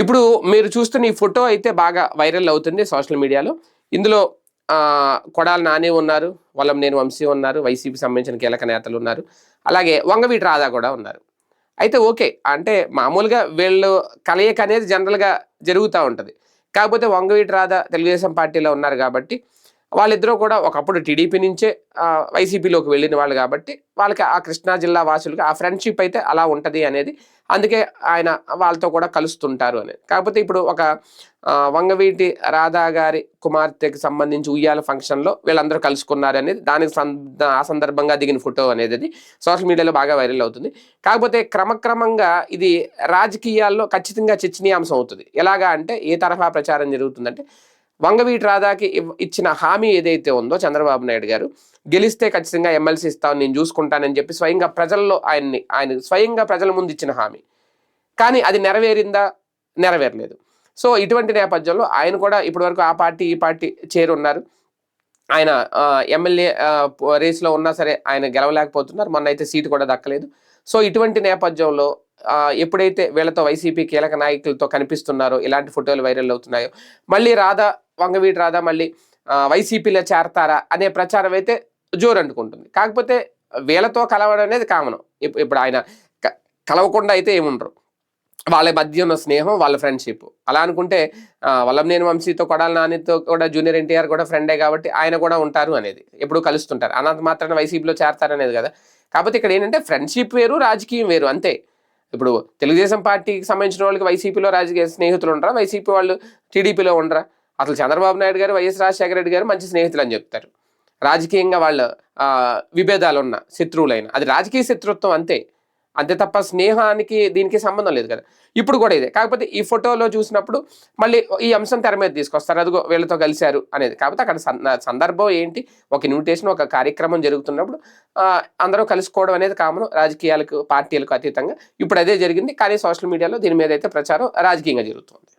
ఇప్పుడు మీరు చూస్తున్న ఈ ఫోటో అయితే బాగా వైరల్ అవుతుంది సోషల్ మీడియాలో. ఇందులో కొడాల నాని ఉన్నారు వల్లం నేను వంశీ ఉన్నారు వైసీపీ సంబంధించిన కీలక నేతలు ఉన్నారు అలాగే వంగవీటి రాధా కూడా ఉన్నారు. అయితే ఓకే అంటే మామూలుగా వీళ్ళు కలయిక అనేది జనరల్గా జరుగుతూ ఉంటుంది. కాకపోతే వంగవీటి రాధా తెలుగుదేశం పార్టీలో ఉన్నారు కాబట్టి వాళ్ళిద్దరూ కూడా ఒకప్పుడు టీడీపీ నుంచే వైసీపీలోకి వెళ్ళిన వాళ్ళు కాబట్టి వాళ్ళకి ఆ కృష్ణా జిల్లా వాసులకి ఆ ఫ్రెండ్షిప్ అయితే అలా ఉంటుంది అనేది. అందుకే ఆయన వాళ్ళతో కూడా కలుస్తుంటారు అనేది. కాకపోతే ఇప్పుడు ఒక వంగవీటి రాధా గారి కుమార్తెకి సంబంధించి ఉయ్యాల ఫంక్షన్లో వీళ్ళందరూ కలుసుకున్నారు అనేది. దానికి సంద- ఆ సందర్భంగా దిగిన ఫోటో అనేది అది. సోషల్ మీడియాలో బాగా వైరల్ అవుతుంది. కాకపోతే క్రమక్రమంగా ఇది రాజకీయాల్లో ఖచ్చితంగా చర్చనీయాంశం అవుతుంది. ఎలాగా అంటే ఏ తరహా ప్రచారం జరుగుతుందంటే వంగవీటి రాధాకి ఇచ్చిన హామీ ఏదైతే ఉందో చంద్రబాబు నాయుడు గారు గెలిస్తే ఖచ్చితంగా ఎమ్మెల్సీ ఇస్తాను నేను చూసుకుంటానని చెప్పి స్వయంగా ప్రజల్లో ఆయన్ని ఆయన స్వయంగా ప్రజల ముందు ఇచ్చిన హామీ. కానీ అది నెరవేరిందా? నెరవేరలేదు. సో ఇటువంటి నేపథ్యంలో ఆయన కూడా ఇప్పటివరకు ఆ పార్టీ ఈ పార్టీ చేరున్నారు. ఆయన ఎమ్మెల్యే రేస్లో ఉన్నా సరే ఆయన గెలవలేకపోతున్నారు. మొన్న అయితే సీటు కూడా దక్కలేదు. సో ఇటువంటి నేపథ్యంలో ఎప్పుడైతే వీళ్ళతో వైసీపీ కీలక నాయకులతో కనిపిస్తున్నారో ఇలాంటి ఫోటోలు వైరల్ అవుతున్నాయో మళ్ళీ రాధా వంగవీటి రాధా మళ్ళీ వైసీపీలో చేరతారా అనే ప్రచారం అయితే జోరు అంటుకుంటుంది. కాకపోతే వీళ్ళతో కలవడం అనేది కామనం. ఇప్పుడు ఆయన క- కలవకుండా అయితే ఏముండరు. వాళ్ళ మధ్య ఉన్న స్నేహం వాళ్ళ ఫ్రెండ్షిప్. అలా అనుకుంటే వల్లంనేని వంశీతో కొడాల నానితో కూడా జూనియర్ ఎన్టీఆర్ కూడా ఫ్రెండే కాబట్టి ఆయన కూడా ఉంటారు అనేది. ఎప్పుడు కలుస్తుంటారు. అనంత మాత్రాన వైసీపీలో చేరతారనేది కదా. కాకపోతే ఇక్కడ ఏంటంటే ఫ్రెండ్షిప్ వేరు రాజకీయం వేరు అంతే. ఇప్పుడు తెలుగుదేశం పార్టీకి సంబంధించిన వాళ్ళకి వైసీపీలో రాజకీయ స్నేహితులు ఉండరా? వైసీపీ వాళ్ళు టీడీపీలో ఉండరా? అసలు చంద్రబాబు నాయుడు గారు వైఎస్ రాజశేఖర రెడ్డి గారు మంచి స్నేహితులు అని చెప్తారు. రాజకీయంగా వాళ్ళ విభేదాలు ఉన్న శత్రువులైన. అది రాజకీయ శత్రుత్వం అంతే. అంతే తప్ప స్నేహానికి దీనికి సంబంధం లేదు కదా. ఇప్పుడు కూడా ఇదే. కాకపోతే ఈ ఫోటోలో చూసినప్పుడు మళ్ళీ ఈ అంశం తెర మీద తీసుకొస్తారు. అదిగో వీళ్ళతో కలిశారు అనేది. కాకపోతే అక్కడ సందర్భం ఏంటి? ఒక ఇన్విటేషన్ ఒక కార్యక్రమం జరుగుతున్నప్పుడు అందరూ కలుసుకోవడం అనేది కామన్. రాజకీయాలకు పార్టీలకు అతీతంగా. ఇప్పుడు అదే జరిగింది. కానీ సోషల్ మీడియాలో దీని మీద అయితే ప్రచారం రాజకీయంగా జరుగుతుంది.